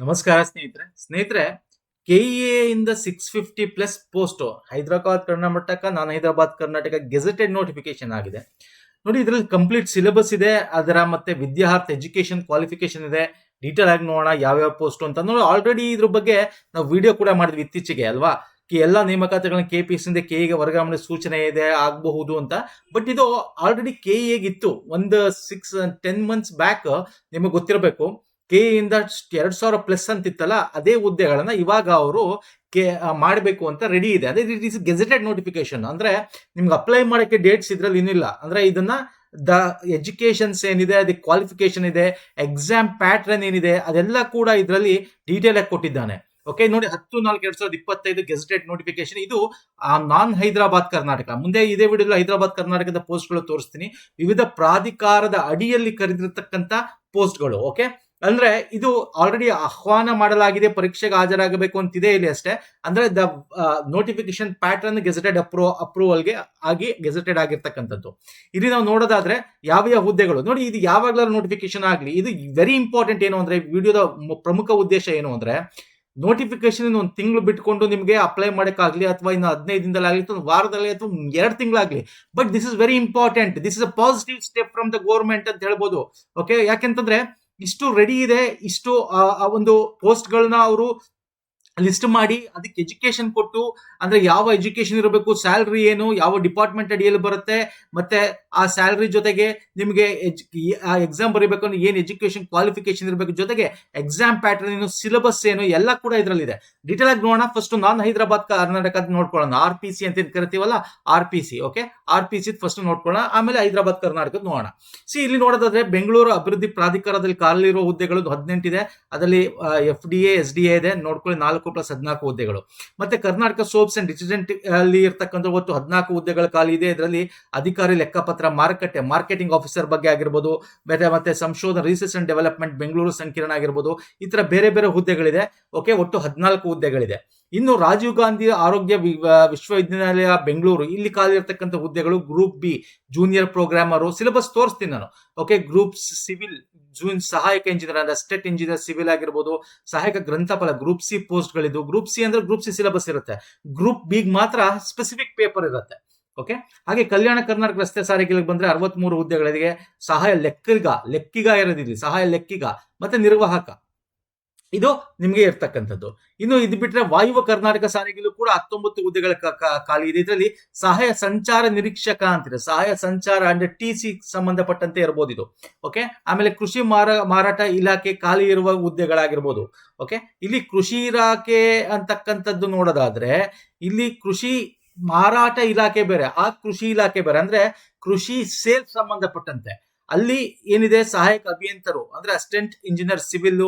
ನಮಸ್ಕಾರ ಸ್ನೇಹಿತರೆ. ಸ್ನೇಹಿತರೆ ಕೆಇಎ ಇಂದ six fifty plus post Hyderabad, Karnataka, non Hyderabad, Karnataka gazetted notification ಆಗಿದೆ. ನೋಡಿ, ಇದರಲ್ಲಿ ಕಂಪ್ಲೀಟ್ ಸಿಲೆಬಸ್ ಇದೆ, ಅದರ ಮತ್ತೆ ವಿದ್ಯಾರ್ಥಿ ಎಜುಕೇಶನ್ ಕ್ವಾಲಿಫಿಕೇಶನ್ ಇದೆ. ಡೀಟೇಲ್ ಆಗಿ ನೋಡೋಣ ಯಾವ್ಯಾವ ಪೋಸ್ಟ್ ಅಂತ. ನೋಡಿ ಆಲ್ರೆಡಿ ಇದ್ರ ಬಗ್ಗೆ ನಾವು ವಿಡಿಯೋ ಕೂಡ ಮಾಡಿದ್ವಿ ಇತ್ತೀಚೆಗೆ, ಅಲ್ವಾ? ಕಿ- ಎಲ್ಲ ನೇಮಕಾತಿಗಳನ್ನ ಕೆ ಪಿ ಎಸ್ ಇಂದ ಕೆ ಎಗೆ ವರ್ಗಾವಣೆ ಸೂಚನೆ ಇದೆ, ಆಗಬಹುದು ಅಂತ. ಬಟ್ ಇದು ಆಲ್ರೆಡಿ ಕೆ ಇತ್ತು. ಒಂದು ಸಿಕ್ಸ್ ಟೆನ್ ಮಂತ್ಸ್ ಬ್ಯಾಕ್ ನಿಮಗೆ ಗೊತ್ತಿರಬೇಕು. ಕೆ ಇಂದ ಎರಡ್ ಸಾವಿರ ಪ್ಲಸ್ ಅಂತಿತ್ತಲ್ಲ, ಅದೇ ಹುದ್ದೆಗಳನ್ನ ಇವಾಗ ಅವರು ಕೆ ಮಾಡಬೇಕು ಅಂತ ರೆಡಿ ಇದೆ. ಅದೇ ಇಟ್ ಇಸ್ ಗೆಜೆಟೆಡ್ ನೋಟಿಫಿಕೇಶನ್ ಅಂದ್ರೆ ನಿಮ್ಗೆ ಅಪ್ಲೈ ಮಾಡೋಕ್ಕೆ ಡೇಟ್ಸ್ ಇದ್ರಲ್ಲಿ ಏನಿಲ್ಲ ಅಂದ್ರೆ ಇದನ್ನ ದ ಎಜುಕೇಶನ್ಸ್ ಏನಿದೆ ಅದಕ್ಕೆ ಕ್ವಾಲಿಫಿಕೇಶನ್ ಇದೆ ಎಕ್ಸಾಮ್ ಪ್ಯಾಟ್ರನ್ ಏನಿದೆ, ಅದೆಲ್ಲ ಕೂಡ ಇದರಲ್ಲಿ ಡೀಟೇಲ್ ಆಗಿ ಕೊಟ್ಟಿದ್ದಾನೆ. ಓಕೆ ನೋಡಿ ಹತ್ತು ನಾಲ್ಕು ಎರಡ್ ಸಾವಿರದ ಇಪ್ಪತ್ತೈದು ಗೆಜೆಟೆಡ್ ನೋಟಿಫಿಕೇಶನ್ ಇದು ನಾನ್ ಹೈದರಾಬಾದ್ ಕರ್ನಾಟಕ. ಮುಂದೆ ಇದೇ ವಿಡಿಯೋ ಹೈದರಾಬಾದ್ ಕರ್ನಾಟಕದ ಪೋಸ್ಟ್ಗಳು ತೋರಿಸ್ತೀನಿ. ವಿವಿಧ ಪ್ರಾಧಿಕಾರದ ಅಡಿಯಲ್ಲಿ ಕರೆದಿರ್ತಕ್ಕಂಥ ಪೋಸ್ಟ್ಗಳು ಓಕೆ ಅಂದ್ರೆ ಇದು ಆಲ್ರೆಡಿ ಆಹ್ವಾನ ಮಾಡಲಾಗಿದೆ, ಪರೀಕ್ಷೆಗೆ ಹಾಜರಾಗಬೇಕು ಅಂತಿದೆ ಇಲ್ಲಿ ಅಷ್ಟೇ. ಅಂದ್ರೆ ದ ನೋಟಿಫಿಕೇಶನ್ ಪ್ಯಾಟರ್ನ್ ಗೆಜೆಟೆಡ್ ಅಪ್ರೋ ಅಪ್ರೂವಲ್ಗೆ ಆಗಿ ಗೆಜೆಟೆಡ್ ಆಗಿರ್ತಕ್ಕಂಥದ್ದು. ಇಲ್ಲಿ ನಾವು ನೋಡೋದಾದ್ರೆ ಯಾವ ಯಾವ ಹುದ್ದೆಗಳು, ನೋಡಿ ಇದು ಯಾವಾಗಲಾದ್ರೂ ನೋಟಿಫಿಕೇಶನ್ ಆಗಲಿ, ಇದು ವೆರಿ ಇಂಪಾರ್ಟೆಂಟ್ ಏನು ಅಂದ್ರೆ, ವಿಡಿಯೋದ ಪ್ರಮುಖ ಉದ್ದೇಶ ಏನು ಅಂದ್ರೆ ನೋಟಿಫಿಕೇಶನ್ ಒಂದು ತಿಂಗಳು ಬಿಟ್ಕೊಂಡು ನಿಮಗೆ ಅಪ್ಲೈ ಮಾಡೋಕ್ಕಾಗಲಿ ಅಥವಾ ಇನ್ನು ಹದಿನೈದು ದಿನದಲ್ಲಾಗಲಿ ಅಥವಾ ಒಂದು ವಾರದಲ್ಲಿ ಅಥವಾ ಎರಡು ತಿಂಗಳಾಗಲಿ. But this is very important this is a positive step from the government ಅಂತ ಹೇಳ್ಬೋದು. ಓಕೆ ಯಾಕೆಂತಂದ್ರೆ ಇಷ್ಟು ರೆಡಿ ಇದೆ ಇಷ್ಟು ಆ, ಒಂದು ಪೋಸ್ಟ್ಗಳನ್ನ ಅವರು ಲಿಸ್ಟ್ ಮಾಡಿ, ಅದಕ್ಕೆ ಎಜುಕೇಶನ್ ಕೊಟ್ಟು, ಅಂದ್ರೆ ಯಾವ ಎಜುಕೇಶನ್ ಇರಬೇಕು ಸ್ಯಾಲ್ರಿ ಏನು, ಯಾವ ಡಿಪಾರ್ಟ್ಮೆಂಟ್ ಅಡಿಯಲ್ಲಿ ಬರುತ್ತೆ, ಮತ್ತೆ ಆ ಸ್ಯಾಲ್ರಿ ಜೊತೆಗೆ ನಿಮಗೆ ಆ ಎಕ್ಸಾಮ್ ಬರೀಬೇಕು ಅಂದ್ರೆ ಏನು ಎಜುಕೇಶನ್ ಕ್ವಾಲಿಫಿಕೇಶನ್ ಇರಬೇಕು, ಜೊತೆಗೆ ಎಕ್ಸಾಮ್ ಪ್ಯಾಟರ್ನ್ ಏನು ಸಿಲೆಬಸ್ ಏನು, ಎಲ್ಲ ಕೂಡ ಇದರಲ್ಲಿದೆ. ಡೀಟೇಲ್ ಆಗಿ ನೋಡೋಣ. ಫಸ್ಟ್ ನಾನ್ ಹೈದರಾಬಾದ್ ಕರ್ನಾಟಕ ನೋಡ್ಕೊಳ್ಳೋಣ. ಆರ್ ಪಿ ಸಿ ಅಂತ ಏನ್ ಕರಿತೀವಲ್ಲ? R P C okay R P C first ನೋಡ್ಕೊಳ್ಳೋಣ. ಆಮೇಲೆ ಹೈದರಾಬಾದ್, ಕರ್ನಾಟಕದ ನೋಡೋಣ. ಸಿ ಇಲ್ಲಿ ನೋಡೋದಾದ್ರೆ ಬೆಂಗಳೂರು ಅಭಿವೃದ್ಧಿ ಪ್ರಾಧಿಕಾರದಲ್ಲಿ ಖಾಲಿರೋ ಹುದ್ದೆಗಳು ಹದಿನೆಂಟಿದೆ ಅದರಲ್ಲಿ F D S D A ಇದೆ. ನೋಡ್ಕೊಳ್ಳಿ ನಾಲ್ಕು ಪ್ಲಸ್ ಹದಿನಾಲ್ಕು ಹುದ್ದೆಗಳು. ಮತ್ತೆ ಕರ್ನಾಟಕ ಸೋಪ್ಸ್ ಅಂಡ್ ಡಿಟರ್ಜೆಂಟ್ ಅಲ್ಲಿ ಇರ್ತಕ್ಕಂಥ ಒಟ್ಟು ಹದಿನಾಲ್ಕು ಹುದ್ದೆಗಳ ಖಾಲಿ ಇದೆ. ಇದರಲ್ಲಿ ಅಧಿಕಾರಿ ಲೆಕ್ಕಪತ್ರ, ಮಾರುಕಟ್ಟೆ, ಮಾರ್ಕೆಟಿಂಗ್ ಆಫೀಸರ್ ಬಗ್ಗೆ ಆಗಿರ್ಬೋದು ಬೇರೆ ಮತ್ತೆ ಸಂಶೋಧನೆ ರಿಸರ್ಚ್ ಅಂಡ್ ಡೆವಲಪ್ಮೆಂಟ್ ಬೆಂಗಳೂರು ಸಂಕೀರ್ಣ ಆಗಿರ್ಬೋದು, ಈ ತರ ಬೇರೆ ಬೇರೆ ಹುದ್ದೆಗಳಿದೆ. ಓಕೆ, ಒಟ್ಟು ಹದಿನಾಲ್ಕು ಹುದ್ದೆಗಳಿದೆ. ಇನ್ನು ರಾಜೀವ್ ಗಾಂಧಿ ಆರೋಗ್ಯ ವಿಶ್ವವಿದ್ಯಾಲಯ ಬೆಂಗಳೂರು, ಇಲ್ಲಿ ಖಾಲಿ ಇರತಕ್ಕಂಥ ಹುದ್ದೆಗಳು group B junior programmer syllabus ತೋರಿಸ್ತೀನಿ ನಾನು. ಓಕೆ ಗ್ರೂಪ್ಸ್ ಸಿವಿಲ್ ಜೂನ್ ಸಹಾಯಕ ಇಂಜಿನಿಯರ್ ಅಂದ್ರೆ ಸ್ಟೇಟ್ ಇಂಜಿನಿಯರ್ ಸಿವಿಲ್ ಆಗಿರ್ಬೋದು, ಸಹಾಯಕ ಗ್ರಂಥಪಾಲ ಗ್ರೂಪ್ ಸಿ ಪೋಸ್ಟ್ಗಳಿದ್ದು ಗ್ರೂಪ್ ಸಿ ಅಂದ್ರೆ ಗ್ರೂಪ್ ಸಿ ಸಿಲೆಬಸ್ ಇರುತ್ತೆ. ಗ್ರೂಪ್ ಬಿಗ್ ಮಾತ್ರ ಸ್ಪೆಸಿಫಿಕ್ ಪೇಪರ್ ಇರುತ್ತೆ. ಓಕೆ ಹಾಗೆ ಕಲ್ಯಾಣ ಕರ್ನಾಟಕ ರಸ್ತೆ ಸಾರಿಗೆಗೆ ಬಂದ್ರೆ ಅರವತ್ಮೂರು ಹುದ್ದೆಗಳಿಗೆ ಸಹಾಯ ಲೆಕ್ಕಿಗ ಲೆಕ್ಕಿಗ ಇರೋದಿಲ್ಲ ಸಹಾಯ ಲೆಕ್ಕಿಗ, ಮತ್ತೆ ನಿರ್ವಾಹಕ. ಇದು ನಿಮಗೆ ಇರ್ತಕ್ಕಂಥದ್ದು. ಇನ್ನು ಇದು ಬಿಟ್ರೆ ವಾಯುವ ಕರ್ನಾಟಕ ಸಾರಿಗೆಲ್ಲೂ ಕೂಡ ಹತ್ತೊಂಬತ್ತು ಹುದ್ದೆಗಳ ಖಾಲಿ ಇದೆ. ಇದರಲ್ಲಿ ಸಹಾಯ ಸಂಚಾರ ನಿರೀಕ್ಷಕ ಅಂತಿದೆ. ಸಹಾಯ ಸಂಚಾರ ಅಂದ್ರೆ ಟಿ ಸಿ ಸಂಬಂಧಪಟ್ಟಂತೆ ಇರಬಹುದು ಇದು. ಓಕೆ ಆಮೇಲೆ ಕೃಷಿ ಮಾರ, ಮಾರಾಟ ಇಲಾಖೆ ಖಾಲಿ ಇರುವ ಹುದ್ದೆಗಳಾಗಿರ್ಬೋದು. ಓಕೆ ಇಲ್ಲಿ ಕೃಷಿ ಇಲಾಖೆ ಅಂತಕ್ಕಂಥದ್ದು ನೋಡೋದಾದ್ರೆ, ಇಲ್ಲಿ ಕೃಷಿ ಮಾರಾಟ ಇಲಾಖೆ ಬೇರೆ, ಆ ಕೃಷಿ ಇಲಾಖೆ ಬೇರೆ. ಅಂದ್ರೆ ಕೃಷಿ ಸೇಲ್ ಸಂಬಂಧಪಟ್ಟಂತೆ. ಅಲ್ಲಿ ಏನಿದೆ? ಸಹಾಯಕ ಅಭಿಯಂತರು, ಅಂದ್ರೆ assistant engineer civil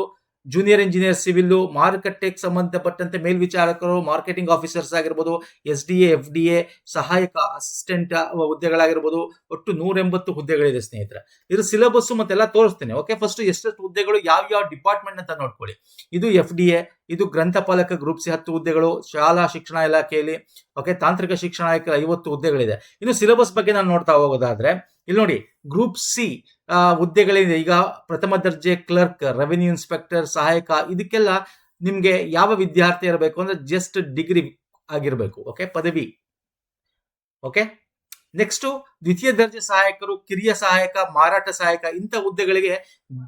junior engineer civil ಮಾರುಕಟ್ಟೆಗೆ ಸಂಬಂಧಪಟ್ಟಂತೆ ಮೇಲ್ವಿಚಾರಕರು ಮಾರ್ಕೆಟಿಂಗ್ ಆಫೀಸರ್ಸ್ ಆಗಿರ್ಬೋದು S D F D A ಸಹಾಯಕ ಅಸಿಸ್ಟೆಂಟ್ ಹುದ್ದೆಗಳಾಗಿರ್ಬೋದು, ಒಟ್ಟು ನೂರ ಎಂಬತ್ತು ಹುದ್ದೆಗಳಿದೆ ಸ್ನೇಹಿತರೆ. ಇದು ಸಿಲೆಬಸ್ ಮತ್ತೆಲ್ಲ ತೋರಿಸ್ತೇನೆ. ಓಕೆ ಫಸ್ಟ್ ಎಷ್ಟೆಷ್ಟು ಹುದ್ದೆಗಳು, ಯಾವ ಯಾವ ಡಿಪಾರ್ಟ್ಮೆಂಟ್ ಅಂತ ನೋಡ್ಕೊಳ್ಳಿ. ಇದು ಎಫ್ ಡಿ ಎ ಇದು ಗ್ರಂಥಪಾಲಕ ಗ್ರೂಪ್ ಸಿ ಹತ್ತು ಹುದ್ದೆಗಳು, ಶಾಲಾ ಶಿಕ್ಷಣ ಇಲಾಖೆಯಲ್ಲಿ ಓಕೆ ತಾಂತ್ರಿಕ ಶಿಕ್ಷಣ ಐವತ್ತು ಹುದ್ದೆಗಳಿದೆ. ಇನ್ನು ಸಿಲೆಬಸ್ ಬಗ್ಗೆ ನಾನು ನೋಡ್ತಾ ಹೋಗೋದಾದ್ರೆ ಇಲ್ಲಿ ನೋಡಿ ಗ್ರೂಪ್ ಸಿ ಹುದ್ದೆಗಳೇನಿದೆ ಈಗ ಪ್ರಥಮ ದರ್ಜೆ ಕ್ಲರ್ಕ್ ರೆವಿನ್ಯೂ ಇನ್ಸ್ಪೆಕ್ಟರ್ ಸಹಾಯಕ, ಇದಕ್ಕೆಲ್ಲ ನಿಮ್ಗೆ ಯಾವ ವಿದ್ಯಾರ್ಥಿ ಇರಬೇಕು ಅಂದ್ರೆ ಜಸ್ಟ್ ಡಿಗ್ರಿ ಆಗಿರಬೇಕು ಓಕೆ ಪದವಿ ಓಕೆ ನೆಕ್ಸ್ಟ್ ದ್ವಿತೀಯ ದರ್ಜೆ ಸಹಾಯಕರು, ಕಿರಿಯ ಸಹಾಯಕ, ಮಾರಾಟ ಸಹಾಯಕ, ಇಂಥ ಹುದ್ದೆಗಳಿಗೆ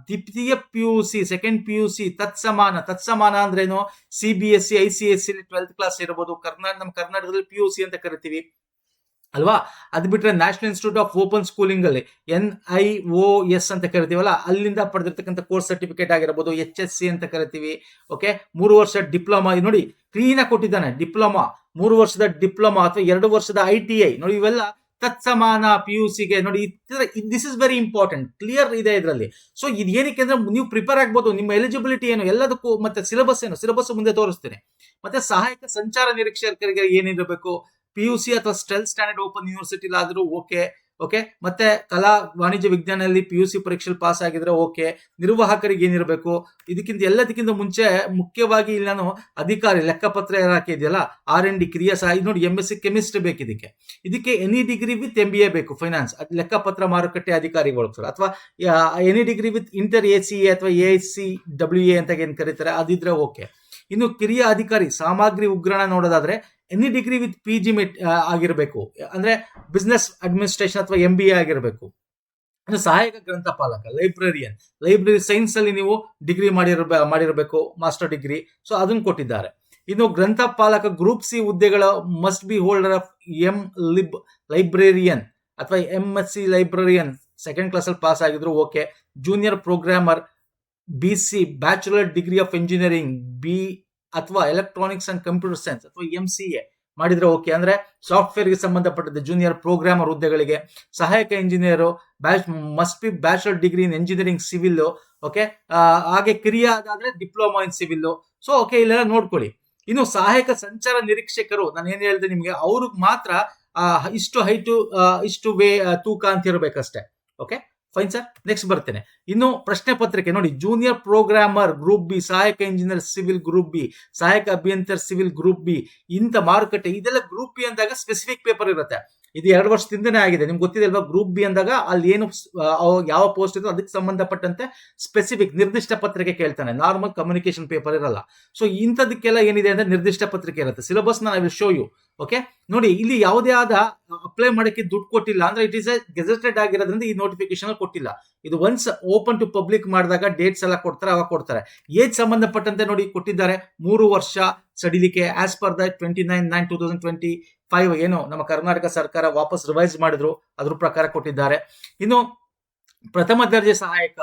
ದ್ವಿತೀಯ P U C second P U C ತತ್ಸಮಾನ. ತತ್ಸಮಾನ ಅಂದ್ರೇನು? C B S C I C S C twelfth class ಇರಬಹುದು ಕರ್ನಾಟಕ ನಮ್ಮ ಕರ್ನಾಟಕದಲ್ಲಿ ಪಿ ಯು ಸಿ ಅಂತ ಕರಿತೀವಿ. ಅಲ್ವಾ? ಅದು ಬಿಟ್ರೆ national institute of open schooling ಅಲ್ಲಿ ಎನ್ ಐ ಓ ಎಸ್ ಅಂತ ಕರಿತೀವಲ್ಲ, ಅಲ್ಲಿಂದ ಪಡೆದಿರ್ತಕ್ಕಂಥ ಕೋರ್ಸ್ ಸರ್ಟಿಫಿಕೇಟ್ ಆಗಿರ್ಬೋದು ಎಚ್ ಎಸ್ ಸಿ ಅಂತ ಕರಿತೀವಿ ಓಕೆ ಮೂರು ವರ್ಷ ಡಿಪ್ಲೊಮಾ ನೋಡಿ ಕ್ಲೀನ್ ಆಗಿ ಕೊಟ್ಟಿದ್ದಾನೆ ಡಿಪ್ಲೊಮಾ ಮೂರು ವರ್ಷದ ಡಿಪ್ಲೊಮಾ ಅಥವಾ ಎರಡು ವರ್ಷದ ಐ ಟಿ ಐ ನೋಡಿ, ಇವೆಲ್ಲ ತತ್ಸಮಾನ ಪಿ ಯು ಸಿಗೆ ನೋಡಿ this is very important clear ಇದೆ ಇದರಲ್ಲಿ. ಸೊ ಇದು ಏನಕ್ಕೆ ಅಂದ್ರೆ, ನೀವು ಪ್ರಿಪೇರ್ ಆಗ್ಬೋದು, ನಿಮ್ಮ ಎಲಿಜಿಬಿಲಿಟಿ ಏನು, ಎಲ್ಲದಕ್ಕೂ, ಮತ್ತೆ ಸಿಲಬಸ್ ಏನು ಸಿಲಬಸ್ ಮುಂದೆ ತೋರಿಸ್ತೇನೆ. ಮತ್ತೆ ಸಹಾಯಕ ಸಂಚಾರ ನಿರೀಕ್ಷಕರಿಗೆ ಏನಿರಬೇಕು? ಪಿ ಯು ಸಿ ಅಥವಾ ಸ್ಟೆಲ್ ಸ್ಟ್ಯಾಂಡರ್ಡ್ ಓಪನ್ ಯೂನಿವರ್ಸಿಟಿಲಾದರೂ ಓಕೆ ಓಕೆ ಮತ್ತೆ ಕಲಾ ವಾಣಿಜ್ಯ ವಿಜ್ಞಾನದಲ್ಲಿ ಪಿ ಯು ಸಿ ಪರೀಕ್ಷೆಯಲ್ಲಿ ಪಾಸ್ ಆಗಿದ್ರೆ ಓಕೆ ನಿರ್ವಾಹಕರಿಗೆ ಏನಿರಬೇಕು? ಇದಕ್ಕಿಂತ ಎಲ್ಲದಕ್ಕಿಂತ ಮುಂಚೆ ಮುಖ್ಯವಾಗಿ ಇಲ್ಲಿ ನಾನು ಅಧಿಕಾರಿ ಲೆಕ್ಕಪತ್ರ ಇಲಾಖೆ ಇದೆಯಲ್ಲ ಆರ್ ಎನ್ ಡಿ ಕ್ರಿಯಾ ಸಹ, ಇದು ನೋಡಿ ಎಂ ಎಸ್ ಸಿ ಕೆಮಿಸ್ಟ್ರಿ ಬೇಕು ಇದಕ್ಕೆ. ಇದಕ್ಕೆ any degree with M B A ಬೇಕು ಫೈನಾನ್ಸ್ ಲೆಕ್ಕಪತ್ರ ಮಾರುಕಟ್ಟೆ ಅಧಿಕಾರಿಗಳು ಸರ್. ಅಥವಾ any degree with inter A C A ಅಥವಾ ಎ ಸಿ ಡಬ್ಲ್ಯೂ ಎ ಅಂತ ಏನು ಕರೀತಾರೆ, ಅದಿದ್ರೆ ಓಕೆ ಇನ್ನು ಕಿರಿಯ ಅಧಿಕಾರಿ ಸಾಮಗ್ರಿ ಉಗ್ರಣ ನೋಡೋದಾದ್ರೆ any degree with P G met ಆಗಿರಬೇಕು. ಅಂದ್ರೆ ಬಿಸ್ನೆಸ್ ಅಡ್ಮಿನಿಸ್ಟ್ರೇಷನ್ ಅಥವಾ ಎಂ ಬಿ ಎ ಆಗಿರಬೇಕು. ಸಹಾಯಕ ಗ್ರಂಥಪಾಲಕ ಲೈಬ್ರರಿಯನ್ ಲೈಬ್ರರಿ ಸೈನ್ಸ್ ಅಲ್ಲಿ ನೀವು ಡಿಗ್ರಿ ಮಾಡಿರಬ, ಮಾಡಿರಬೇಕು ಮಾಸ್ಟರ್ ಡಿಗ್ರಿ ಸೊ ಅದನ್ನು ಕೊಟ್ಟಿದ್ದಾರೆ. ಇನ್ನು ಗ್ರಂಥಪಾಲಕ ಗ್ರೂಪ್ ಸಿ ಹುದ್ದೆಗಳ must be holder of M lib librarian ಅಥವಾ M S C librarian second ಕ್ಲಾಸಲ್ಲಿ ಪಾಸ್ ಆಗಿದ್ರು okay junior programmer B C bachelor degree of engineering B ಅಥವಾ ಎಲೆಕ್ಟ್ರಾನಿಕ್ಸ್ ಅಂಡ್ ಕಂಪ್ಯೂಟರ್ ಸೈನ್ಸ್ ಅಥವಾ ಎಂ ಸಿ ಎ ಮಾಡಿದ್ರೆ okay ಅಂದ್ರೆ ಸಾಫ್ಟ್ವೇರ್ಗೆ ಸಂಬಂಧಪಟ್ಟಂತೆ junior programmer ಹುದ್ದೆಗಳಿಗೆ ಸಹಾಯಕ engineer batch must be bachelor degree in engineering civil okay ಹಾಗೆ ಕಿರಿಯ ಅದಾದ್ರೆ diploma in civil so okay ಇಲ್ಲೆಲ್ಲ ನೋಡ್ಕೊಳ್ಳಿ. ಇನ್ನು ಸಹಾಯಕ ಸಂಚಾರ ನಿರೀಕ್ಷಕರು, ನಾನು ಏನ್ ಹೇಳಿದೆ ನಿಮಗೆ ಅವ್ರಿಗೆ ಮಾತ್ರ ಇಷ್ಟು ಹೈಟು ಇಷ್ಟು ವೇ ತೂಕ ಅಂತ ಇರಬೇಕಷ್ಟೇ ಓಕೆ ಫೈನ್ ಸರ್ ನೆಕ್ಸ್ಟ್ ಬರ್ತೇನೆ. ಇನ್ನು ಪ್ರಶ್ನೆ ಪತ್ರಿಕೆ ನೋಡಿ. ಜೂನಿಯರ್ ಪ್ರೋಗ್ರಾಮರ್ ಗ್ರೂಪ್ ಬಿ ಸಹಾಯಕ ಇಂಜಿನಿಯರ್ ಸಿವಿಲ್ ಗ್ರೂಪ್ ಬಿ ಸಹಾಯಕ ಅಭಿಯಂತರ ಸಿವಿಲ್ ಗ್ರೂಪ್ ಬಿ ಇಂಥ ಮಾರುಕಟ್ಟೆ, ಇದೆಲ್ಲ ಗ್ರೂಪ್ ಬಿ ಅಂದಾಗ ಸ್ಪೆಸಿಫಿಕ್ ಪೇಪರ್ ಇರುತ್ತೆ. ಇದು ಎರಡು ವರ್ಷದಿಂದನೇ ಆಗಿದೆ. ನಿಮ್ಗೆ ಗೊತ್ತಿದೆ ಅಲ್ವಾ ಗ್ರೂಪ್ ಬಿ ಅಂದಾಗ ಅಲ್ಲಿ ಏನು ಯಾವ ಪೋಸ್ಟ್ ಇದ್ರು ಅದಕ್ಕೆ ಸಂಬಂಧಪಟ್ಟಂತೆ ಸ್ಪೆಸಿಫಿಕ್ ನಿರ್ದಿಷ್ಟ ಪತ್ರಿಕೆ ಕೇಳ್ತಾನೆ. ನಾರ್ಮಲ್ ಕಮ್ಯುನಿಕೇಶನ್ ಪೇಪರ್ ಇರಲ್ಲ. ಸೊ ಇಂಥದಕ್ಕೆಲ್ಲ ಏನಿದೆ ಅಂದ್ರೆ ನಿರ್ದಿಷ್ಟ ಪತ್ರಿಕೆ ಇರುತ್ತೆ. Syllabus I will show you okay ನೋಡಿ, ಇಲ್ಲಿ ಯಾವುದೇ ಆದ ಅಪ್ಲೈ ಮಾಡಕ್ಕೆ ದುಡ್ಡು ಕೊಟ್ಟಿಲ್ಲ ಅಂದ್ರೆ ಇಟ್ ಇಸ್ ಎ ಗೆಜೆಟೆಡ್ ಆಗಿರೋದ್ರಿಂದ ಈ ನೋಟಿಫಿಕೇಶನ್ ಕೊಟ್ಟಿಲ್ಲ. ಇದು ಒನ್ಸ್ ಓಪನ್ ಟು ಪಬ್ಲಿಕ್ ಮಾಡಿದಾಗ ಡೇಟ್ಸ್ ಎಲ್ಲ ಕೊಡ್ತಾರೆ, ಅವಾಗ ಕೊಡ್ತಾರೆ. ಏಜ್ ಸಂಬಂಧಪಟ್ಟಂತೆ ನೋಡಿ, ಕೊಟ್ಟಿದ್ದಾರೆ. ಮೂರು ವರ್ಷ ಸಡಿಲಿಕೆ as per the twenty nine nine two thousand twenty five ಏನು ನಮ್ಮ ಕರ್ನಾಟಕ ಸರ್ಕಾರ ವಾಪಸ್ ರಿವೈಸ್ ಮಾಡಿದ್ರು, ಅದ್ರ ಪ್ರಕಾರ ಕೊಟ್ಟಿದ್ದಾರೆ. ಇನ್ನು ಪ್ರಥಮ ದರ್ಜೆ ಸಹಾಯಕ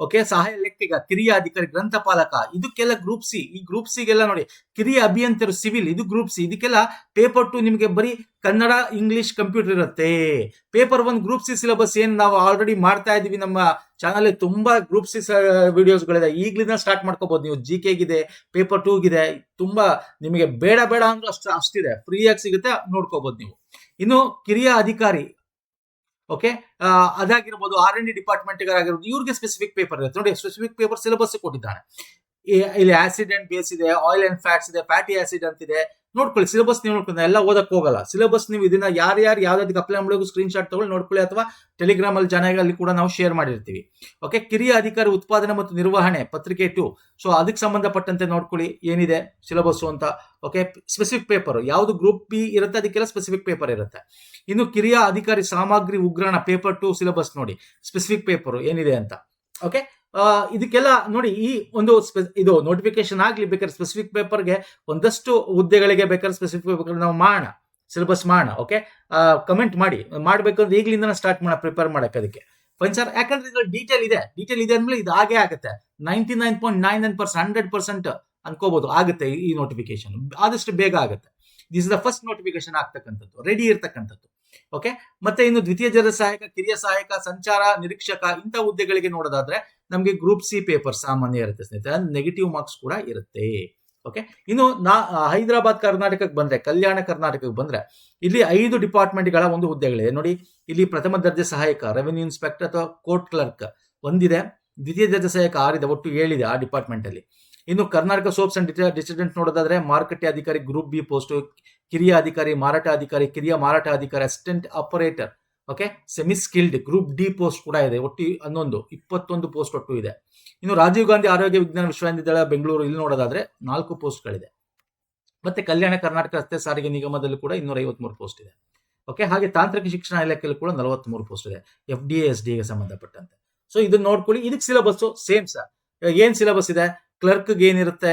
ಓಕೆ ಸಹಾಯ ಲೆಕ್ಕಿಗ, ಕಿರಿಯ ಅಧಿಕಾರಿ, ಗ್ರಂಥಪಾಲಕ, ಇದಕ್ಕೆಲ್ಲ ಗ್ರೂಪ್ ಸಿ ಈ ಗ್ರೂಪ್ ಸಿಗೆಲ್ಲ ನೋಡಿ, ಕಿರಿಯ ಅಭಿಯಂತರು ಸಿವಿಲ್ ಇದು ಗ್ರೂಪ್ ಸಿ ಇದಕ್ಕೆಲ್ಲ ಪೇಪರ್ ಟು ನಿಮಗೆ ಬರೀ ಕನ್ನಡ ಇಂಗ್ಲಿಷ್ ಕಂಪ್ಯೂಟರ್ ಇರುತ್ತೆ. Paper one group C syllabus ಏನು ನಾವು ಆಲ್ರೆಡಿ ಮಾಡ್ತಾ ಇದೀವಿ ನಮ್ಮ ಚಾನಲ್ ತುಂಬಾ ಗ್ರೂಪ್ ಸಿ ವಿಡಿಯೋಸ್ಗಳಿದೆ ಈಗಲಿಂದ ಸ್ಟಾರ್ಟ್ ಮಾಡ್ಕೋಬಹುದು ನೀವು. ಜಿ ಕೆಗಿದೆ ಪೇಪರ್ ಟೂಗಿದೆ ತುಂಬಾ ನಿಮಗೆ ಬೇಡ ಬೇಡ ಅಂದ್ರೆ ಅಷ್ಟು ಅಷ್ಟಿದೆ. ಫ್ರೀಯಾಗಿ ಸಿಗುತ್ತೆ ನೋಡ್ಕೋಬಹುದು ನೀವು. ಇನ್ನು ಕಿರಿಯ ಅಧಿಕಾರಿ ಓಕೆ ಅದಾಗಿರ್ಬೋದು ಆರ್ ಎನ್ ಡಿ ಡಿಪಾರ್ಟ್ಮೆಂಟ್ ಆಗಿರ್ಬೋದು ಇವ್ರಿಗೆ ಸ್ಪೆಸಿಫಿಕ್ ಪೇಪರ್ ಇರುತ್ತೆ. ನೋಡಿ ಸ್ಪೆಸಿಫಿಕ್ ಪೇಪರ್ ಸಿಲೆಬಸ್ ಕೊಟ್ಟಿದ್ದಾನೆ. ಇಲ್ಲಿ ಆಸಿಡ್ ಅಂಡ್ ಬೇಸ್ ಇದೆ ಆಯಿಲ್ ಅಂಡ್ ಫ್ಯಾಟ್ಸ್ ಇದೆ ಫ್ಯಾಟಿ ಆಸಿಡ್ ಅಂತಿದೆ. ನೋಡ್ಕೊಳ್ಳಿ ಸಿಲೆಬಸ್ ನೀವು ನೋಡ್ಕೊಂಡು ಎಲ್ಲ ಓದಕ್ಕೆ ಹೋಗಲ್ಲ. ಸಿಲೆಬಸ್ ನೀವು ಇದನ್ನ ಯಾರ್ಯಾರು ಯಾವ್ದಾದಕ್ಕೆ ಅಪ್ಲೈ ಮಾಡೋದು ಸ್ಕ್ರೀನ್ ಶಾಟ್ ತಗೊಳ್ಳಿ, ನೋಡ್ಕೊಳ್ಳಿ, ಅಥವಾ ಟೆಲಿಗ್ರಾಮ್ ಅಲ್ಲಿ ಜನಗಳಲ್ಲಿ ಕೂಡ ನಾವು ಶೇರ್ ಮಾಡಿರ್ತೀವಿ. ಓಕೆ ಕಿರಿಯ ಅಧಿಕಾರಿ ಉತ್ಪಾದನೆ ಮತ್ತು ನಿರ್ವಹಣೆ, ಪತ್ರಿಕೆ ಟು ಸೊ ಅದಕ್ಕೆ ಸಂಬಂಧಪಟ್ಟಂತೆ ನೋಡ್ಕೊಳ್ಳಿ, ಏನಿದೆ ಸಿಲೆಬಸ್ಸು ಅಂತ. ಓಕೆ ಸ್ಪೆಸಿಫಿಕ್ ಪೇಪರ್ ಯಾವ್ದು ಗ್ರೂಪ್ ಬಿ ಇರುತ್ತೆ, ಅದಕ್ಕೆಲ್ಲ ಸ್ಪೆಸಿಫಿಕ್ ಪೇಪರ್ ಇರುತ್ತೆ. ಇನ್ನು ಕಿರಿಯ ಅಧಿಕಾರಿ ಸಾಮಗ್ರಿ ಉಗ್ರಾಣ ಪೇಪರ್ ಟು ಸಿಲೆಬಸ್ ನೋಡಿ. ಸ್ಪೆಸಿಫಿಕ್ ಪೇಪರ್ ಏನಿದೆ ಅಂತ. ಓಕೆ ಇದಕ್ಕೆಲ್ಲ ನೋಡಿ, ಈ ಒಂದು ಇದು ನೋಟಿಫಿಕೇಶನ್ ಆಗಲಿ ಬೇಕಾದ್ರೆ ಸ್ಪೆಸಿಫಿಕ್ ಪೇಪರ್ಗೆ ಒಂದಷ್ಟು ಹುದ್ದೆಗಳಿಗೆ ಬೇಕಾದ್ರೆ ಸ್ಪೆಸಿಫಿಕ್ ಪೇಪರ್ ನಾವು ಮಾಡೋಣ ಸಿಲೆಬಸ್ ಮಾಡೋಣ ಓಕೆ ಕಮೆಂಟ್ ಮಾಡಿ. ಮಾಡ್ಬೇಕಂದ್ರೆ ಈಗಲಿಂದ ಸ್ಟಾರ್ಟ್ ಮಾಡ ಪ್ರಿಪೇರ್ ಮಾಡಕ್ಕೆ ಅದಕ್ಕೆ. ಸರ್ ಯಾಕಂದ್ರೆ ಇದ್ರಲ್ಲಿ ಡೀಟೇಲ್ ಇದೆ. ಡೀಟೇಲ್ ಇದೆ ಅಂದ್ಮೇಲೆ ಇದು ಹಾಗೆ ಆಗುತ್ತೆ. Ninety nine point nine nine percent hundred percent ಅನ್ಕೋಬಹುದು ಆಗುತ್ತೆ ಈ- ಈ ನೋಟಿಫಿಕೇಶನ್ ಆದಷ್ಟು ಬೇಗ ಆಗುತ್ತೆ. This is the first notification ಆಗ್ತಕ್ಕಂಥದ್ದು ರೆಡಿ ಇರ್ತಕ್ಕಂಥದ್ದು ಓಕೆ ಮತ್ತೆ ಇನ್ನು ದ್ವಿತೀಯ ಜನ ಸಹಾಯಕ, ಕಿರಿಯ ಸಹಾಯಕ, ಸಂಚಾರ, ನಿರೀಕ್ಷಕ ಇಂಥ ಹುದ್ದೆಗಳಿಗೆ ನೋಡೋದಾದ್ರೆ ನಮಗೆ ಗ್ರೂಪ್ ಸಿ ಪೇಪರ್ ಸಾಮಾನ್ಯ ಇರುತ್ತೆ ಸ್ನೇಹಿತರೆ ನೆಗೆಟಿವ್ ಮಾರ್ಕ್ಸ್ ಕೂಡ ಇರುತ್ತೆ. ಓಕೆ ಇನ್ನು ನಾ ಹೈದರಾಬಾದ್, ಕರ್ನಾಟಕಕ್ಕೆ ಬಂದ್ರೆ, ಕಲ್ಯಾಣ ಕರ್ನಾಟಕಕ್ಕೆ ಬಂದ್ರೆ, ಇಲ್ಲಿ ಐದು ಡಿಪಾರ್ಟ್ಮೆಂಟ್ಗಳ ಒಂದು ಹುದ್ದೆಗಳಿದೆ. ನೋಡಿ, ಇಲ್ಲಿ ಪ್ರಥಮ ದರ್ಜೆ ಸಹಾಯಕ ರೆವೆನ್ಯೂ ಇನ್ಸ್ಪೆಕ್ಟರ್ ಅಥವಾ ಕೋರ್ಟ್ ಕ್ಲರ್ಕ್ ಒಂದಿದೆ. ದ್ವಿತೀಯ ದರ್ಜೆ ಸಹಾಯಕ ಆರಿದೆ, ಒಟ್ಟು ಏಳಿದೆ ಆ ಡಿಪಾರ್ಟ್ಮೆಂಟ್ ಅಲ್ಲಿ. ಇನ್ನು ಕರ್ನಾಟಕ ಸೋಪ್ಸ್ ಅಂಡ್ ಡಿಸಿಡೆಂಟ್ ನೋಡೋದಾದ್ರೆ, ಮಾರುಕಟ್ಟೆ ಅಧಿಕಾರಿ ಗ್ರೂಪ್ ಬಿ ಪೋಸ್ಟ್ ಕಿರಿಯ ಅಧಿಕಾರಿ, ಮಾರಾಟ ಅಧಿಕಾರಿ, ಕಿರಿಯ ಮಾರಾಟ ಅಧಿಕಾರಿ assistant operator okay semi skilled group D post ಕೂಡ ಇದೆ. ಒಟ್ಟು ಹನ್ನೊಂದು, ಇಪ್ಪತ್ತೊಂದು ಪೋಸ್ಟ್ ಒಟ್ಟು ಇದೆ. ಇನ್ನು ರಾಜೀವ್ ಗಾಂಧಿ ಆರೋಗ್ಯ ವಿಜ್ಞಾನ ವಿಶ್ವವಿದ್ಯಾಲಯ ಬೆಂಗಳೂರು ಇಲ್ಲಿ ನೋಡೋದಾದ್ರೆ ನಾಲ್ಕು ಪೋಸ್ಟ್ಗಳಿದೆ ಮತ್ತೆ ಕಲ್ಯಾಣ ಕರ್ನಾಟಕ ರಸ್ತೆ ಸಾರಿಗೆ ನಿಗಮದಲ್ಲಿ ಕೂಡ ಇನ್ನೂರ ಐವತ್ಮೂರು ಪೋಸ್ಟ್ ಇದೆ. ಓಕೆ ಹಾಗೆ ತಾಂತ್ರಿಕ ಶಿಕ್ಷಣ ಇಲಾಖೆಯಲ್ಲಿ ಕೂಡ ನಲವತ್ಮೂರು ಪೋಸ್ಟ್ ಇದೆ. ಎಫ್ ಡಿ ಎಸ್ ಡಿಗೆ ಸಂಬಂಧಪಟ್ಟಂತೆ. ಸೊ ಇದನ್ನ ನೋಡ್ಕೊಳ್ಳಿ. ಇದಕ್ಕೆ ಸಿಲೆಬಸ್ಸು ಸೇಮ್ ಸರ್ ಏನು ಸಿಲೆಬಸ್ ಇದೆ? ಕ್ಲರ್ಕ್ಗೆ ಏನಿರುತ್ತೆ?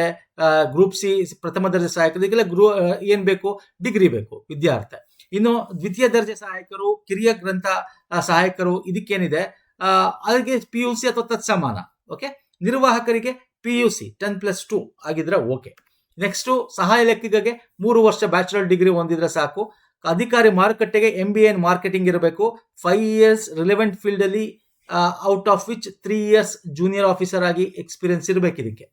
ಗ್ರೂಪ್ ಸಿ ಪ್ರಥಮ ದರ್ಜೆ ಸಹಾಯಕ ಗ್ರೂ ಏನು ಏನ್ ಬೇಕು? ಡಿಗ್ರಿ ಬೇಕು. ವಿದ್ಯಾರ್ಥಿ. ಇನ್ನು ದ್ವಿತೀಯ ದರ್ಜೆ ಸಹಾಯಕರು, ಕಿರಿಯ ಗ್ರಂಥ ಸಹಾಯಕರು ಇದಕ್ಕೇನಿದೆ? ಅದಕ್ಕೆ ಪಿ ಯು ಸಿ ಅಥವಾ ತತ್ಸಮಾನ okay ನಿರ್ವಾಹಕರಿಗೆ P U C ten plus two ಆಗಿದ್ರೆ ಓಕೆ ನೆಕ್ಸ್ಟ್ ಸಹಾಯ ಲೆಕ್ಕಿಗೆ ಮೂರು ವರ್ಷ ಬ್ಯಾಚುಲರ್ ಡಿಗ್ರಿ ಹೊಂದಿದ್ರೆ ಸಾಕು. ಅಧಿಕಾರಿ ಮಾರುಕಟ್ಟೆಗೆ ಎಂ ಬಿ ಎನ್ ಮಾರ್ಕೆಟಿಂಗ್ ಇರಬೇಕು. ಫೈವ್ ಇಯರ್ಸ್ ರಿಲೆವೆಂಟ್ ಫೀಲ್ಡ್ ಅಲ್ಲಿ out of which three years junior officer ಆಗಿ ಎಕ್ಸ್ಪೀರಿಯನ್ಸ್ ಇರಬೇಕು ಇದಕ್ಕೆ.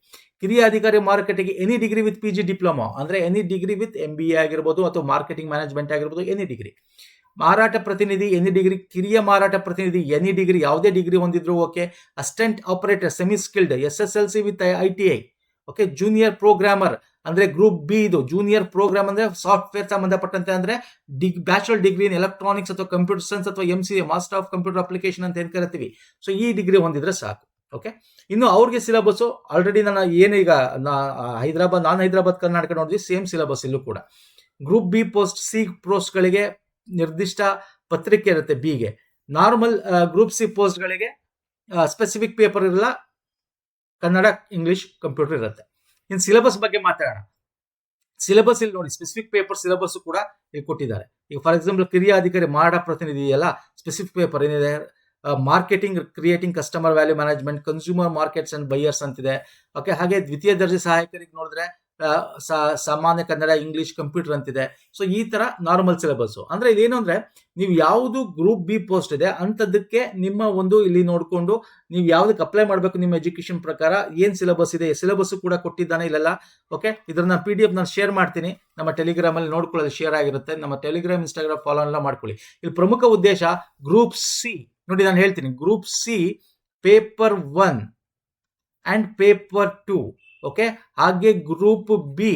ಕಿರಿಯ ಅಧಿಕಾರಿ ಮಾರುಕಟ್ಟೆಗೆ any degree with P G diploma ಅಂದ್ರೆ any degree with M B A ಆಗಿರ್ಬೋದು ಅಥವಾ ಮಾರ್ಕೆಟಿಂಗ್ ಮ್ಯಾನೇಜ್ಮೆಂಟ್ ಆಗಿರ್ಬೋದು ಎನಿ ಡಿಗ್ರಿ ಮಾರಾಟ ಪ್ರತಿನಿಧಿ ಎನಿ ಡಿಗ್ರಿ ಕಿರಿಯ ಮಾರಾಟ ಪ್ರತಿನಿಧಿ ಎನಿ ಡಿಗ್ರಿ ಯಾವುದೇ degree ಹೊಂದಿದ್ರು okay assistant operator semi skilled S S L C with I T I okay junior programmer ಅಂದ್ರೆ ಗ್ರೂಪ್ ಬಿ ಇದು. ಜೂನಿಯರ್ ಪ್ರೋಗ್ರಾಮ್ ಅಂದ್ರೆ ಸಾಫ್ಟ್ವೇರ್ ಸಂಬಂಧಪಟ್ಟಂತೆ ಅಂದ್ರೆ ಡಿಗ್ ಬ್ಯಾಚುಲರ್ ಡಿಗ್ರಿ ಇನ್ ಎಲೆಕ್ಟ್ರಾನಿಕ್ಸ್ ಅಥವಾ ಕಂಪ್ಯೂಟರ್ ಸೈನ್ಸ್ ಅಥವಾ M C A master of computer application ಅಂತ ಏನ್ ಕರಿತೀವಿ. ಸೊ ಈ ಡಿಗ್ರಿ ಹೊಂದಿದ್ರೆ ಸಾಕು. ಓಕೆ ಇನ್ನು ಅವ್ರಿಗೆ ಸಿಲೆಬಸ್ಸು ಆಲ್ರೆಡಿ ನಾನು ಏನೀಗ ನಾ ಹೈದರಾಬಾದ್, ನಾನ್ ಹೈದರಾಬಾದ್ ಕರ್ನಾಟಕ ನೋಡಿದ್ವಿ ಸೇಮ್ ಸಿಲೆಬಸ್ ಇಲ್ಲೂ ಕೂಡ. ಗ್ರೂಪ್ ಬಿ ಪೋಸ್ಟ್ ಸಿ ಪೋಸ್ಟ್ಗಳಿಗೆ ನಿರ್ದಿಷ್ಟ ಪತ್ರಿಕೆ ಇರುತ್ತೆ ಬಿಗೆ ನಾರ್ಮಲ್ ಗ್ರೂಪ್ ಸಿ ಪೋಸ್ಟ್ಗಳಿಗೆ ಸ್ಪೆಸಿಫಿಕ್ ಪೇಪರ್ ಇರಲ್ಲ, ಕನ್ನಡ ಇಂಗ್ಲಿಷ್ ಕಂಪ್ಯೂಟರ್ ಇರುತ್ತೆ. ಇನ್ನು ಸಿಲೆಬಸ್ ಬಗ್ಗೆ ಮಾತಾಡೋಣ. ಸಿಲೆಬಸ್ ಇಲ್ಲಿ ನೋಡಿ ಸ್ಪೆಸಿಫಿಕ್ ಪೇಪರ್ ಸಿಲೆಬಸ್ ಕೂಡ ಇಲ್ಲಿ ಕೊಟ್ಟಿದ್ದಾರೆ. ಈಗ ಫಾರ್ ಎಕ್ಸಾಂಪಲ್ ಕಿರಿಯ ಅಧಿಕಾರಿ, ಮಾಡ ಪ್ರತಿನಿಧಿ ಎಲ್ಲ ಸ್ಪೆಸಿಫಿಕ್ ಪೇಪರ್ ಏನಿದೆ? Marketing creating customer value management consumer markets and buyers ಅಂತಿದೆ. ಓಕೆ ಹಾಗೆ ದ್ವಿತೀಯ ದರ್ಜೆ ಸಹಾಯಕರಿಗೆ ನೋಡಿದ್ರೆ ಸಾಮಾನ್ಯ ಕನ್ನಡ ಇಂಗ್ಲಿಷ್ ಕಂಪ್ಯೂಟರ್ ಅಂತಿದೆ. ಸೊ ಈ ತರ ನಾರ್ಮಲ್ ಸಿಲೆಬಸ್ಸು ಅಂದ್ರೆ ಇದೇನು ಅಂದ್ರೆ, ನೀವು ಯಾವುದು ಗ್ರೂಪ್ ಬಿ ಪೋಸ್ಟ್ ಇದೆ, ಅಂಥದ್ದಕ್ಕೆ ನಿಮ್ಮ ಒಂದು ಇಲ್ಲಿ ನೋಡಿಕೊಂಡು ನೀವು ಯಾವ್ದಕ್ಕೆ ಅಪ್ಲೈ ಮಾಡಬೇಕು ನಿಮ್ಮ ಎಜುಕೇಶನ್ ಪ್ರಕಾರ, ಏನು ಸಿಲೆಬಸ್ ಇದೆ ಸಿಲೆಬಸ್ಸು ಕೂಡ ಕೊಟ್ಟಿದ್ದಾನೆ ಇಲ್ಲೆಲ್ಲ? ಓಕೆ ಇದನ್ನ ಪಿ ಡಿ ಎಫ್ ನಾನು ಶೇರ್ ಮಾಡ್ತೀನಿ. ನಮ್ಮ ಟೆಲಿಗ್ರಾಮ್ ಅಲ್ಲಿ ನೋಡ್ಕೊಳ್ಳೋದು ಶೇರ್ ಆಗಿರುತ್ತೆ. ನಮ್ಮ ಟೆಲಿಗ್ರಾಮ್ ಇನ್ಸ್ಟಾಗ್ರಾಮ್ ಫಾಲೋ ಎಲ್ಲ ಮಾಡ್ಕೊಳ್ಳಿ. ಇಲ್ಲಿ ಪ್ರಮುಖ ಉದ್ದೇಶ ಗ್ರೂಪ್ ಸಿ ನೋಡಿ, ನಾನು ಹೇಳ್ತೀನಿ. Group C paper one and paper two okay ಹಾಗೆ ಗ್ರೂಪ್ ಬಿ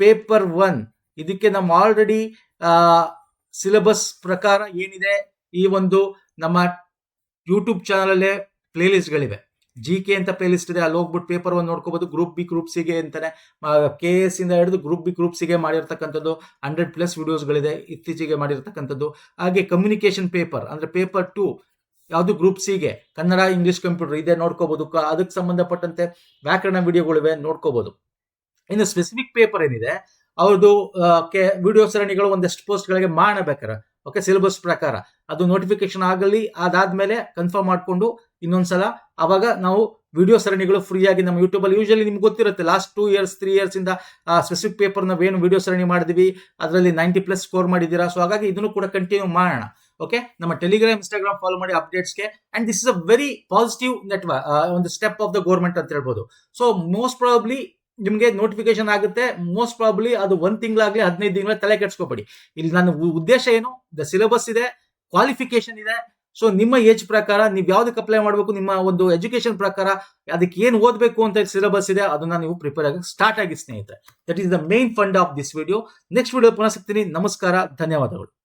ಪೇಪರ್ ಒನ್ ಇದಕ್ಕೆ ನಮ್ಮ ಆಲ್ರೆಡಿ ಸಿಲೆಬಸ್ ಪ್ರಕಾರ ಏನಿದೆ? ಈ ಒಂದು ನಮ್ಮ ಯೂಟ್ಯೂಬ್ ಚಾನಲಲ್ಲೇ ಪ್ಲೇಲಿಸ್ಟ್ಗಳಿವೆ ಜಿ ಕೆ ಅಂತ ಪ್ಲೇಲಿಸ್ಟ್ ಇದೆ. ಅಲ್ಲಿ ಹೋಗ್ಬಿಟ್ಟು ಪೇಪರ್ ಒಂದು ನೋಡ್ಕೋಬಹುದು ಗ್ರೂಪ್ ಬಿ ಗ್ರೂಪ್ ಸಿಗೆ ಅಂತಾನೆ ಕೆ ಎಸ್ ಇಂದ ಹಿಡಿದು ಗ್ರೂಪ್ ಬಿ ಗ್ರೂಪ್ ಸಿಗೆ ಮಾಡಿರ್ತಕ್ಕಂಥದ್ದು ಹಂಡ್ರೆಡ್ ಪ್ಲಸ್ ವಿಡಿಯೋಸ್ಗಳಿದೆ ಇತ್ತೀಚೆಗೆ ಮಾಡಿರ್ತಕ್ಕಂಥದ್ದು. ಹಾಗೆ ಕಮ್ಯುನಿಕೇಶನ್ ಪೇಪರ್ ಅಂದ್ರೆ ಪೇಪರ್ ಟು ಯಾವುದು ಗ್ರೂಪ್ ಸಿಗೆ ಕನ್ನಡ ಇಂಗ್ಲಿಷ್ ಕಂಪ್ಯೂಟರ್ ಇದೆ ನೋಡ್ಕೋಬಹುದು ಕ- ಅದಕ್ಕೆ ಸಂಬಂಧಪಟ್ಟಂತೆ ವ್ಯಾಕರಣ ವಿಡಿಯೋಗಳಿವೆ ನೋಡ್ಕೋಬಹುದು ಇನ್ನು ಸ್ಪೆಸಿಫಿಕ್ ಪೇಪರ್ ಏನಿದೆ ಅವ್ರದ್ದು ವಿಡಿಯೋ ಸರಣಿಗಳು ಒಂದಷ್ಟು ಪೋಸ್ಟ್ಗಳಿಗೆ ಮಾಡಬೇಕಾರೆ. ಓಕೆ ಸಿಲೆಬಸ್ ಪ್ರಕಾರ. ಅದು ನೋಟಿಫಿಕೇಶನ್ ಆಗಲಿ, ಅದಾದ್ಮೇಲೆ ಕನ್ಫರ್ಮ್ ಮಾಡಿಕೊಂಡು ಇನ್ನೊಂದ್ಸಲ ಅವಾಗ ನಾವು ವಿಡಿಯೋ ಸರಣಿಗಳು ಫ್ರೀಯಾಗಿ ನಮ್ಮ ಯೂಟ್ಯೂಬಲ್ಲಿ ಯೂಶಲಿ ನಿಮ್ಗೆ ಗೊತ್ತಿರುತ್ತೆ. Last two years three years ಇಂದ ಸ್ಪೆಸಿಫಿಕ್ ಪೇಪರ್ ಏನು ವಿಡಿಯೋ ಸರಣಿ ಮಾಡಿದ್ವಿ, ಅದರಲ್ಲಿ ನೈಂಟಿ ಪ್ಲಸ್ ಸ್ಕೋರ್ ಮಾಡಿದ್ದೀರಾ? ಸೊ ಹಾಗಾಗಿ ಇದನ್ನು ಕೂಡ ಕಂಟಿನ್ಯೂ ಮಾಡೋಣ. ಓಕೆ ನಮ್ಮ ಟೆಲಿಗ್ರಾಮ್ ಇನ್ಸ್ಟಾಗ್ರಾಮ್ ಫಾಲೋ ಮಾಡಿ ಅಪ್ಡೇಟ್ಸ್ಗೆ and this is a very positive network ಒಂದು ಸ್ಟೆಪ್ ಆಫ್ ದ ಗೌರ್ಮೆಂಟ್ ಅಂತ ಹೇಳ್ಬೋದು. ಸೊ ಮೋಸ್ಟ್ ಪ್ರಾಬಬ್ಲಿ ನಿಮಗೆ ನೋಟಿಫಿಕೇಶನ್ ಆಗುತ್ತೆ. ಮೋಸ್ಟ್ ಪ್ರಾಬ್ಲಿ ಅದು ಒಂದು ತಿಂಗಳಾಗಲಿ, ಹದಿನೈದು ತಿಂಗಳ ತಲೆ ಕೆಡ್ಸ್ಕೊಬೇಡಿ. ಇಲ್ಲಿ ನನ್ನ ಉದ್ದೇಶ ಏನು? ದ ಸಿಲೆಬಸ್ ಇದೆ ಕ್ವಾಲಿಫಿಕೇಶನ್ ಇದೆ. ಸೊ ನಿಮ್ಮ ಏಜ್ ಪ್ರಕಾರ ನೀವು ಯಾವ್ದಕ್ಕೆ ಅಪ್ಲೈ ಮಾಡಬೇಕು? ನಿಮ್ಮ ಒಂದು ಎಜುಕೇಶನ್ ಪ್ರಕಾರ ಅದಕ್ಕೆ ಏನು ಓದಬೇಕು ಅಂತ ಸಿಲೆಬಸ್ ಇದೆ, ಅದನ್ನ ನೀವು ಪ್ರಿಪೇರ್ ಆಗಿ ಸ್ಟಾರ್ಟ್ ಆಗಿ ಸ್ನೇಹಿತರೆ. That is the main fund of this video next video ಪುನಃ ಸಿಗ್ತೀನಿ. ನಮಸ್ಕಾರ. ಧನ್ಯವಾದಗಳು.